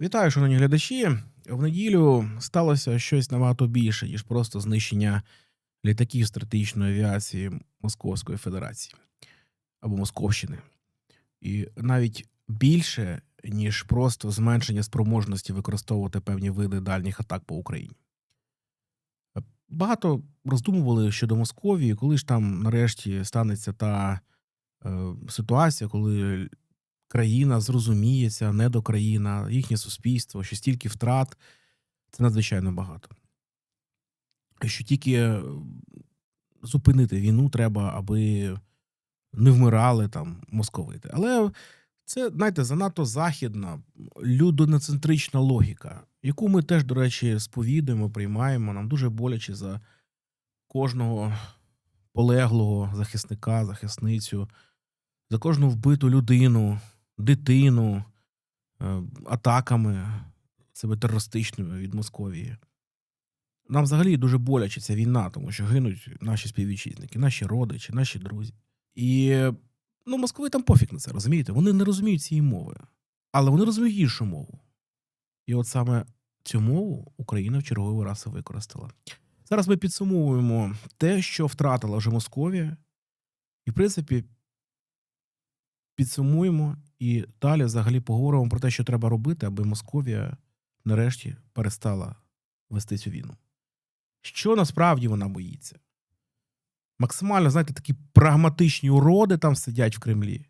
Вітаю, шановні глядачі. В неділю сталося щось набагато більше, ніж просто знищення літаків стратегічної авіації Московської Федерації або Московщини. І навіть більше, ніж просто зменшення спроможності використовувати певні види дальніх атак по Україні. Багато роздумували щодо Московії, коли ж там нарешті станеться та е, ситуація, коли країна зрозуміється, недокраїна, їхнє суспільство, що стільки втрат це надзвичайно багато. Що тільки е, зупинити війну треба, аби не вмирали там московити. Але це, знаєте, занадто західна, людоноцентрична логіка, яку ми теж, до речі, сповідуємо, приймаємо. Нам дуже боляче за кожного полеглого захисника, захисницю, за кожну вбиту людину, дитину е, атаками себе терористичними від Московії. Нам взагалі дуже боляче ця війна, тому що гинуть наші співвітчизники, наші родичі, наші друзі. І ну, Москви там пофіг на це, розумієте? Вони не розуміють цієї мови, але вони розуміють іншу мову. І от саме цю мову Україна в черговий раз використала. Зараз ми підсумовуємо те, що втратила вже Московія, і, в принципі, підсумуємо і далі взагалі поговоримо про те, що треба робити, аби Московія нарешті перестала вести цю війну. Що насправді вона боїться? Максимально, знаєте, такі прагматичні уроди там сидять в Кремлі,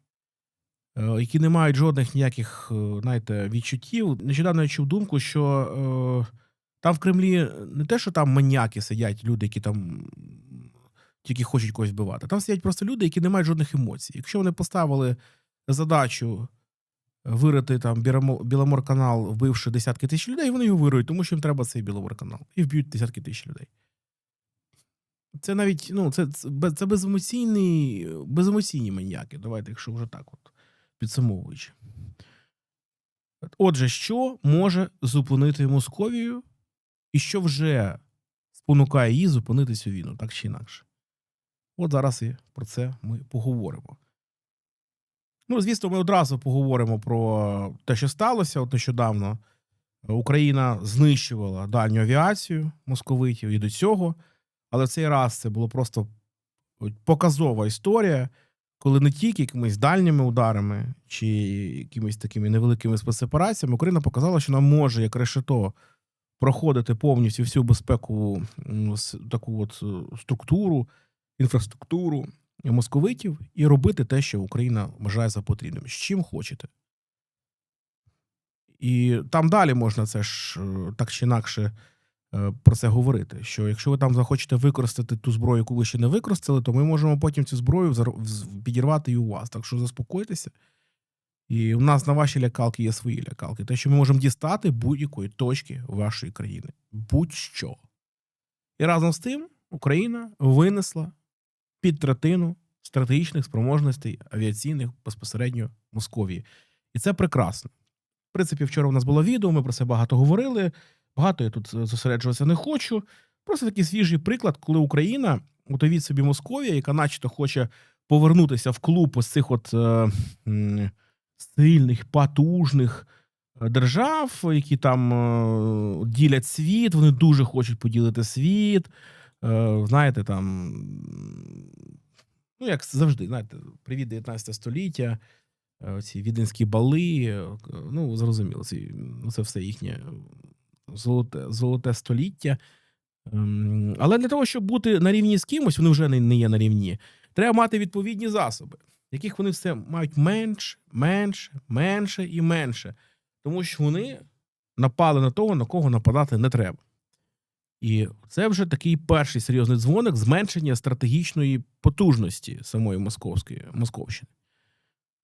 е, які не мають жодних ніяких, е, знаєте, відчуттів. Нещодавно я чув думку, що е, там в Кремлі не те, що там маніяки сидять, люди, які там тільки хочуть когось вбивати. Там сидять просто люди, які не мають жодних емоцій. Якщо вони поставили задачу вирити там Бірамо- Біломор-канал, вбивши десятки тисяч людей, вони його вирують, тому що їм треба цей Біломор-канал. І вб'ють десятки тисяч людей. Це навіть ну, це, це, беземоційні, беземоційні маніяки. Давайте, якщо вже так, от, підсумовуючи. Отже, що може зупинити Московію, і що вже спонукає її зупинити цю війну, так чи інакше? От зараз і про це ми поговоримо. Ну, звісно, ми одразу поговоримо про те, що сталося. От нещодавно Україна знищувала дальню авіацію московитів і до цього. Але в цей раз це було просто показова історія, коли не тільки якимись дальніми ударами чи якимись такими невеликими спецопераціями Україна показала, що вона може як решето проходити повністю всю безпекову таку от е, структуру, інфраструктуру московитів і робити те, що Україна вважає за потрібним. З чим хочете. І там далі можна це ж е, так чи інакше е, про це говорити. Що якщо ви там захочете використати ту зброю, яку ви ще не використали, то ми можемо потім цю зброю підірвати і у вас. Так що заспокойтеся. І у нас на ваші лякалки є свої лякалки. Те, що ми можемо дістати будь-якої точки вашої країни. Будь-що. І разом з тим Україна винесла під третину стратегічних спроможностей авіаційних безпосередньо Московії. І це прекрасно. В принципі, вчора у нас було відео, ми про це багато говорили. Багато я тут зосереджуватися не хочу. Просто такий свіжий приклад, коли Україна, утовіть собі Московія, яка начебто хоче повернутися в клуб ось цих от е, сильних, потужних е, держав, які там е, ділять світ, вони дуже хочуть поділити світ. Е, знаєте, там, ну, як завжди, знаєте, привіт 19 століття, е, ці віденські бали, е, ну, зрозуміло, ці, ну, це все їхнє золоте, золоте століття. Ем, Але для того, щоб бути на рівні з кимось, вони вже не, є на рівні, треба мати відповідні засоби, яких вони все мають менше, менше, менше і менше. Тому що вони напали на того, на кого нападати не треба. І це вже такий перший серйозний дзвоник зменшення стратегічної потужності самої московської Московщини.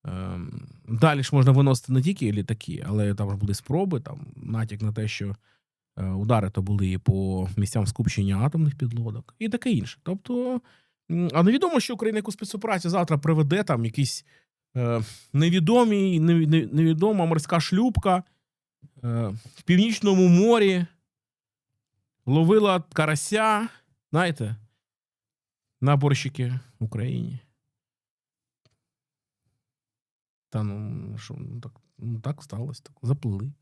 Ем, далі ж можна виносити не тільки літаки, але там були спроби, там натяк на те, що е, удари то були і по місцям скупчення атомних підлодок і таке інше. Тобто, а невідомо, що Україна яку спецоперацію завтра приведе там якийсь е, невідомий, неві- неві- невідома морська шлюпка е, в північному морі ловила карася, знаєте, на борщики в Україні. Та ну що, ну так, ну так сталося, так заплили.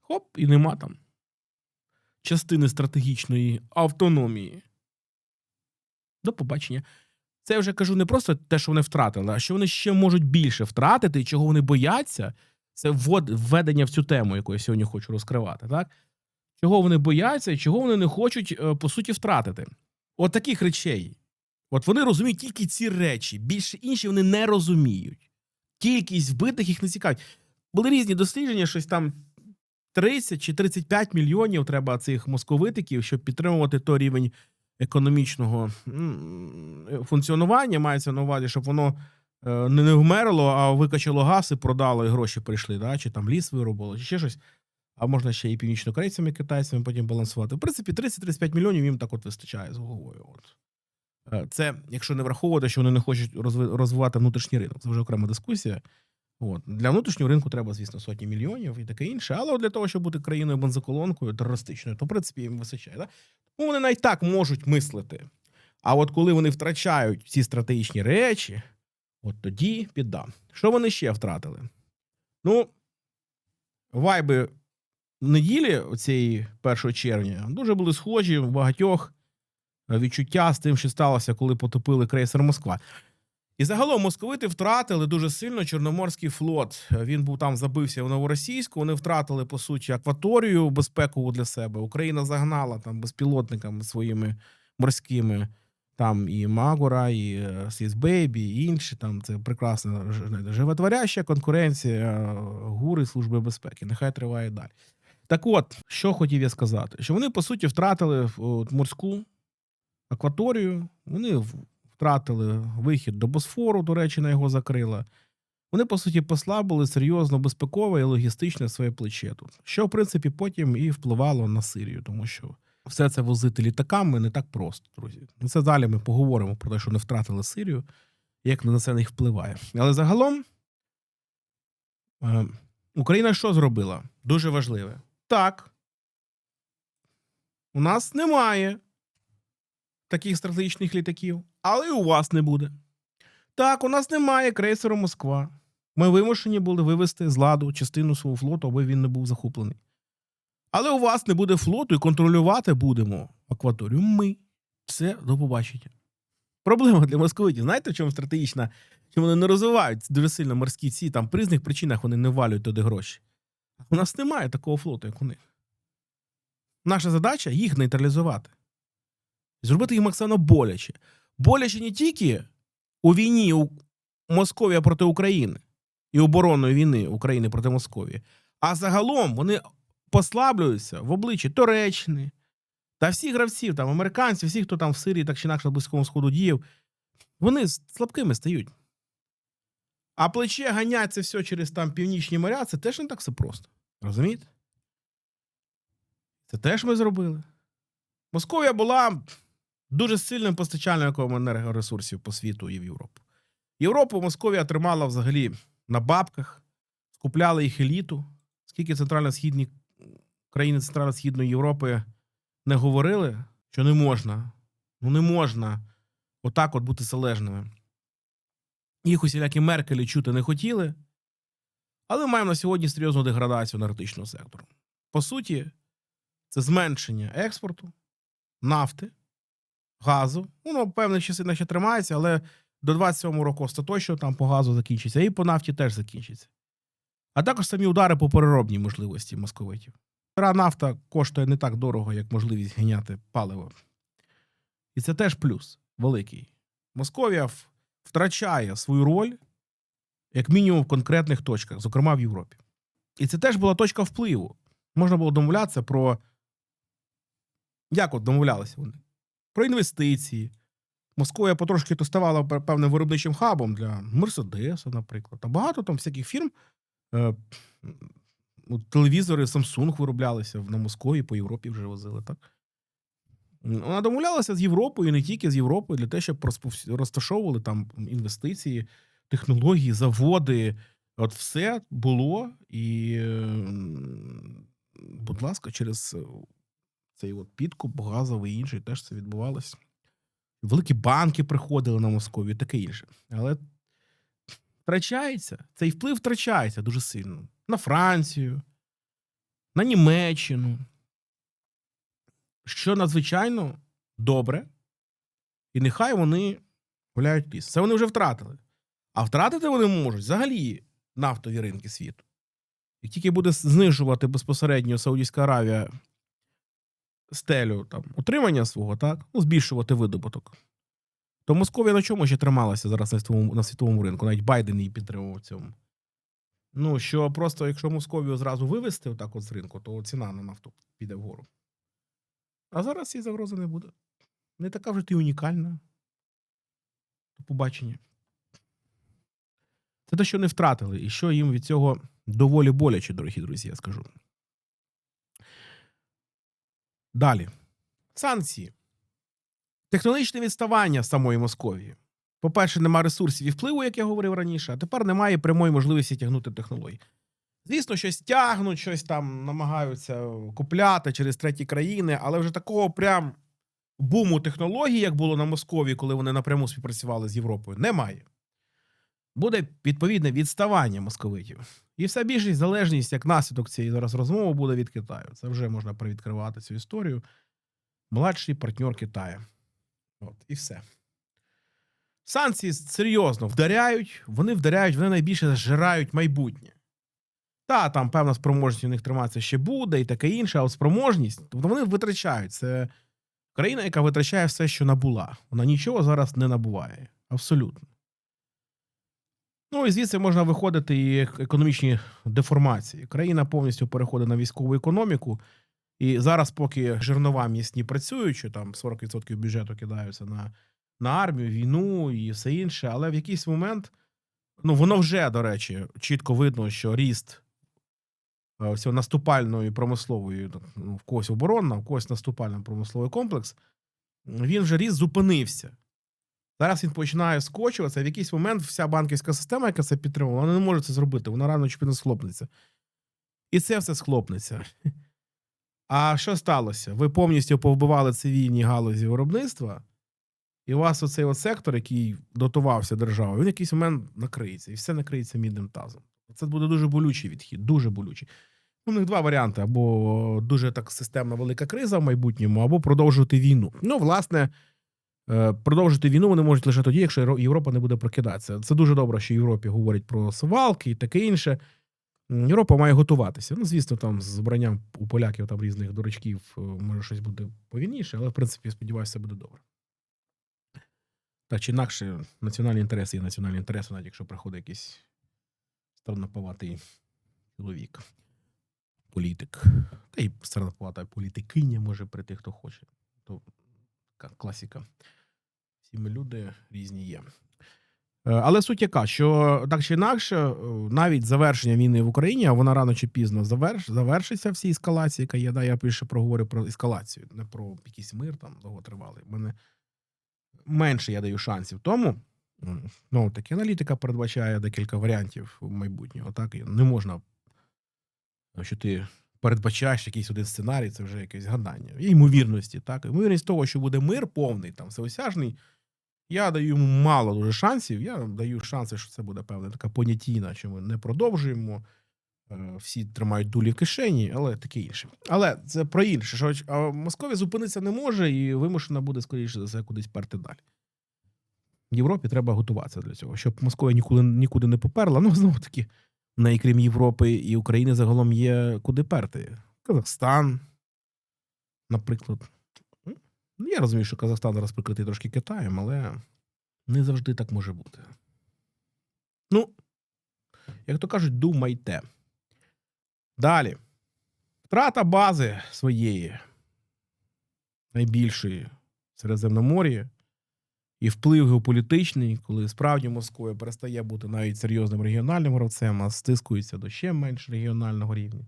Хоп, і нема там частини стратегічної автономії. До побачення. Це я вже кажу не просто те, що вони втратили, а що вони ще можуть більше втратити, чого вони бояться. Це введення в цю тему, яку я сьогодні хочу розкривати. Так? Чого вони бояться і чого вони не хочуть, е, по суті, втратити. От таких речей. От вони розуміють тільки ці речі. Більше інші вони не розуміють. Кількість вбитих їх не цікавить. Були різні дослідження, щось там 30 чи 35 мільйонів треба цих московитиків, щоб підтримувати той рівень економічного функціонування. Мається на увазі, щоб воно е, не вмерло, а викачало газ і продало, і гроші прийшли, да? чи там ліс виробило, чи ще щось. А можна ще і північнокорейцями, китайцями потім балансувати. В принципі, 30-35 мільйонів їм так от вистачає з головою. От. Е, Це, якщо не враховувати, що вони не хочуть розвивати внутрішній ринок. Це вже окрема дискусія. От. Для внутрішнього ринку треба, звісно, сотні мільйонів і таке інше. Але для того, щоб бути країною бензоколонкою терористичною, то в принципі їм вистачає. Да? Ну, вони навіть так можуть мислити. А от коли вони втрачають ці стратегічні речі, от тоді підда. Що вони ще втратили? Ну, вайби неділі цієї 1 червня дуже були схожі в багатьох е, відчуття з тим, що сталося, коли потопили крейсер Москва. І загалом московити втратили дуже сильно Чорноморський флот. Він був там забився в новоросійську. Вони втратили по суті акваторію безпекову для себе. Україна загнала там безпілотниками своїми морськими. Там і Магора, і Сізбейбі, і інші. Там це прекрасна животворяща конкуренція е, ГУРи Служби безпеки. Нехай триває далі. Так от, що хотів я сказати, що вони по суті втратили от, морську акваторію, вони втратили вихід до Босфору, Туреччина його закрила. Вони, по суті, послабили серйозно безпекове і логістичне своє плече тут, що, в принципі, потім і впливало на Сирію, тому що все це возити літаками не так просто, друзі. Ну, Це далі ми поговоримо про те, що не втратили Сирію, як на це на них впливає. Але загалом е, Україна що зробила? Дуже важливе. Так. У нас немає таких стратегічних літаків, але і у вас не буде. Так, у нас немає крейсеру Москва. Ми вимушені були вивести з ладу частину свого флоту, аби він не був захоплений. Але у вас не буде флоту і контролювати будемо акваторію. Ми. Все, до побачення. Проблема для московитів. Знаєте, в чому стратегічна? Що вони не розвивають дуже сильно морські ці, там по різних причинах вони не валюють туди гроші. У нас немає такого флоту, як у них. Наша задача їх нейтралізувати. Зробити їх максимально боляче. Боляче не тільки у війні у Московія проти України і оборонної війни України проти Московії, а загалом вони послаблюються в обличчі Туреччини та всіх гравців, там, американців, всіх, хто там в Сирії так чи інакше на Близькому Сходу діяв, вони слабкими стають. А плече ганять все через там північні моря, це теж не так все просто. Розумієте? Це теж ми зробили. Московія була дуже сильним постачальником енергоресурсів по світу і в Європу. Європу Московія тримала взагалі на бабках, скупляла їх еліту. Скільки центрально-східні країни Центрально-Східної Європи не говорили, що не можна, ну не можна отак от бути залежними. Їх усілякі Меркелі чути не хотіли, але маємо на сьогодні серйозну деградацію енергетичного сектору. По суті, це зменшення експорту, нафти, газу. Воно в певних частинах ще тримається, але до 27 року остаточно там по газу закінчиться, і по нафті теж закінчиться. А також самі удари по переробній можливості московитів. Стара нафта коштує не так дорого, як можливість ганяти паливо. І це теж плюс великий. Московія в- втрачає свою роль, як мінімум, в конкретних точках, зокрема в Європі. І це теж була точка впливу. Можна було домовлятися про. Як от домовлялися вони? Про інвестиції. Московія потрошки то ставала певним виробничим хабом для Мерседеса, наприклад. Та багато там всяких фірм. Е, телевізори Samsung вироблялися на Москові, по Європі вже возили, так? Вона домовлялася з Європою, і не тільки з Європою, для того, щоб розташовували там інвестиції, технології, заводи. От все було. І, будь ласка, через цей от підкуп газовий і інший теж це відбувалося. Великі банки приходили на Московію, таке інше. Але втрачається, цей вплив втрачається дуже сильно. На Францію, на Німеччину, що надзвичайно добре, і нехай вони гуляють ліс. Це вони вже втратили. А втратити вони можуть взагалі нафтові ринки світу. Як тільки буде знижувати безпосередньо Саудівська Аравія стелю там, утримання свого, так? Ну, збільшувати видобуток. То Московія на чому ще трималася зараз на світовому, на світовому ринку? Навіть Байден її підтримував в цьому. Ну, що просто, якщо Московію зразу вивести отак от з ринку, то ціна на нафту піде вгору. А зараз цієї загрози не буде. Не така вже ти унікальна. Побачення. Це те, що не втратили, і що їм від цього доволі боляче, дорогі друзі, я скажу. Далі. Санкції. Технологічне відставання самої Московії. По-перше, нема ресурсів і впливу, як я говорив раніше, а тепер немає прямої можливості тягнути технології. Звісно, щось тягнуть, щось там намагаються купляти через треті країни, але вже такого прям буму технологій, як було на Московії, коли вони напряму співпрацювали з Європою, немає. Буде відповідне відставання московитів. І вся більшість залежність, як наслідок цієї зараз розмови, буде від Китаю. Це вже можна привідкривати цю історію. Младший партнер Китаю. От, і все. Санкції серйозно вдаряють, вони вдаряють, вони найбільше зжирають майбутнє. Та, там певна спроможність у них триматися ще буде і таке інше, а от спроможність, тобто вони витрачають. Це країна, яка витрачає все, що набула. Вона нічого зараз не набуває. Абсолютно. Ну і звідси можна виходити і економічні деформації. Країна повністю переходить на військову економіку. І зараз, поки жернова місні працюють, що там 40% бюджету кидаються на, на армію, війну і все інше, але в якийсь момент, ну воно вже, до речі, чітко видно, що ріст всього наступальної промислової, ну, в когось оборонна, в когось наступальний промисловий комплекс, він вже ріст зупинився. Зараз він починає скочуватися. В якийсь момент вся банківська система, яка це підтримувала, вона не може це зробити. Вона рано чи пізно схлопнеться. І це все схлопнеться. А що сталося? Ви повністю повбивали цивільні галузі виробництва, і у вас оцей от сектор, який дотувався державою, він в якийсь момент накриється, і все накриється мідним тазом. Це буде дуже болючий відхід, дуже болючий. У них два варіанти: або дуже так системна велика криза в майбутньому, або продовжувати війну. Ну, власне, е, продовжити війну вони можуть лише тоді, якщо Європа не буде прокидатися. Це дуже добре, що Європі говорять про свалки і таке інше. Європа має готуватися. Ну, звісно, там з збранням у поляків там різних дурачків е, може щось буде повільніше, але в принципі сподіваюся, все буде добре. Так чи інакше, національні інтереси є національні інтереси, навіть якщо приходить якийсь странноповатий чоловік, політик. Та й странноповата політикиня може прийти, хто хоче. То така класіка. Всі ми люди різні є. Е, Але суть яка, що так чи інакше, е, навіть завершення війни в Україні, а вона рано чи пізно заверш, завершиться всі ескалації, яка є. Да, я більше проговорю про ескалацію, не про якийсь мир там довготривалий. Мене менше я даю шансів. Тому ну, таки аналітика передбачає декілька варіантів майбутнього. Так не можна, що ти передбачаєш якийсь один сценарій, це вже якесь гадання. Є ймовірності, так. Ймовірність того, що буде мир повний, там всеосяжний. Я даю йому мало дуже шансів. Я даю шанси, що це буде певна така понятійна, що ми не продовжуємо. Е, Всі тримають дулі в кишені, але таке інше. Але це про інше. Що Московія зупинитися не може і вимушена буде, скоріше за все, кудись перти далі. В Європі треба готуватися для цього, щоб Московія ніколи нікуди не поперла. Ну, знову таки, неї, крім Європи і України, загалом є куди перти. Казахстан, наприклад. Ну, я розумію, що Казахстан зараз прикритий трошки Китаєм, але не завжди так може бути. Ну, як то кажуть, думайте. Далі. Втрата бази своєї найбільшої в і вплив геополітичний, коли справді Москва перестає бути навіть серйозним регіональним гравцем, а стискується до ще менш регіонального рівня.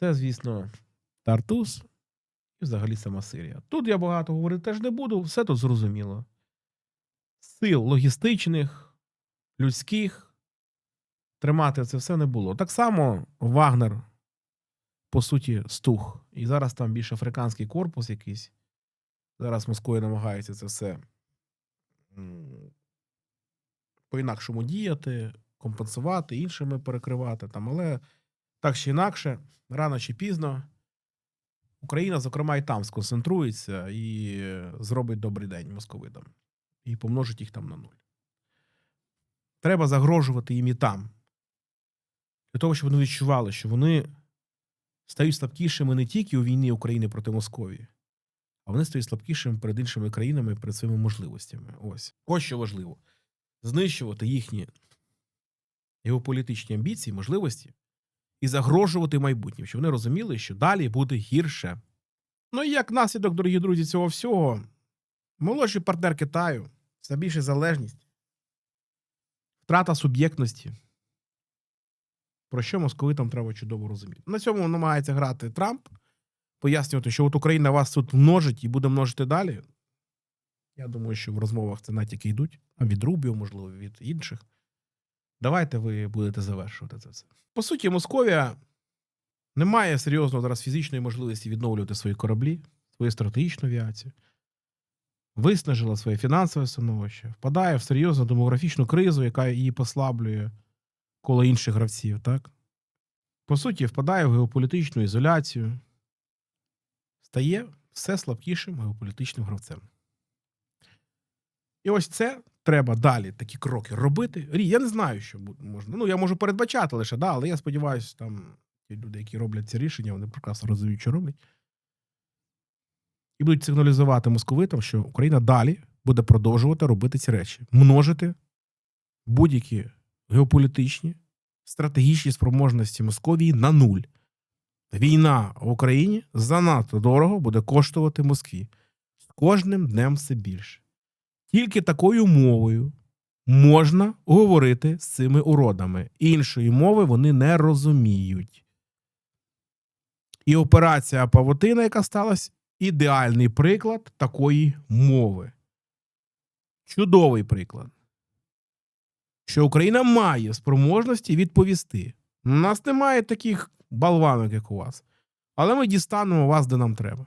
Це, звісно, Тартус і взагалі сама Сирія. Тут я багато говорити теж не буду, все тут зрозуміло. Сил логістичних, людських тримати це все не було. Так само Вагнер, по суті, стух. І зараз там більш африканський корпус якийсь. Зараз Москва намагається це все по-інакшому діяти, компенсувати, іншими перекривати. Там, але так чи інакше, рано чи пізно, Україна, зокрема, і там сконцентрується і зробить добрий день московитам. І помножить їх там на нуль. Треба загрожувати їм і там. Для того, щоб вони відчували, що вони стають слабкішими не тільки у війні України проти Московії, а вони стають слабкішими перед іншими країнами, перед своїми можливостями. Ось. Ось що важливо: знищувати їхні геополітичні амбіції, можливості і загрожувати майбутнім, щоб вони розуміли, що далі буде гірше. Ну і як наслідок, дорогі друзі, цього всього, молодший партнер Китаю, все більше залежність, втрата суб'єктності. Про що московитам треба чудово розуміти. На цьому намагається грати Трамп, пояснювати, що от Україна вас тут множить і буде множити далі. Я думаю, що в розмовах це натяки йдуть, а від Рубіо, можливо, від інших. Давайте ви будете завершувати це все. По суті, Московія не має серйозно зараз фізичної можливості відновлювати свої кораблі, свою стратегічну авіацію, виснажила своє фінансове становище, впадає в серйозну демографічну кризу, яка її послаблює коло інших гравців, так? По суті, впадає в геополітичну ізоляцію, стає все слабкішим геополітичним гравцем. І ось це треба далі такі кроки робити. Я не знаю, що можна. Ну, я можу передбачати лише, да, але я сподіваюся, там ті люди, які роблять ці рішення, вони прекрасно розуміють, що роблять. І будуть сигналізувати московитам, що Україна далі буде продовжувати робити ці речі, множити будь-які геополітичні, стратегічні спроможності Московії на нуль. Війна в Україні занадто дорого буде коштувати Москві з кожним днем все більше. Тільки такою мовою можна говорити з цими уродами. Іншої мови вони не розуміють. І операція Павутина, яка сталася, ідеальний приклад такої мови. Чудовий приклад. Що Україна має спроможності відповісти. У нас немає таких болванок, як у вас. Але ми дістанемо вас, де нам треба.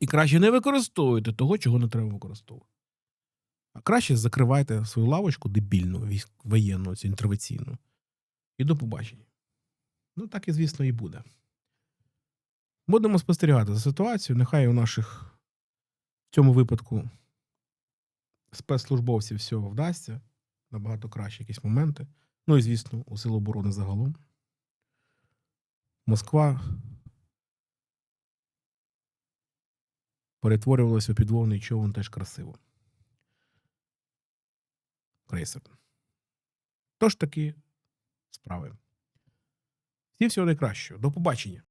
І краще не використовуйте того, чого не треба використовувати. А краще закривайте свою лавочку дебільну, воєнну, цю інтервенційну. І до побачення. Ну, так і, звісно, і буде. Будемо спостерігати за ситуацією. Нехай у наших в цьому випадку спецслужбовців всього вдасться. Набагато краще якісь моменти. Ну і, звісно, у Сил оборони загалом. Москва перетворювалася у підводний човен теж красиво. Крейсер. Тож таки справи. Всім всього найкращого. До побачення.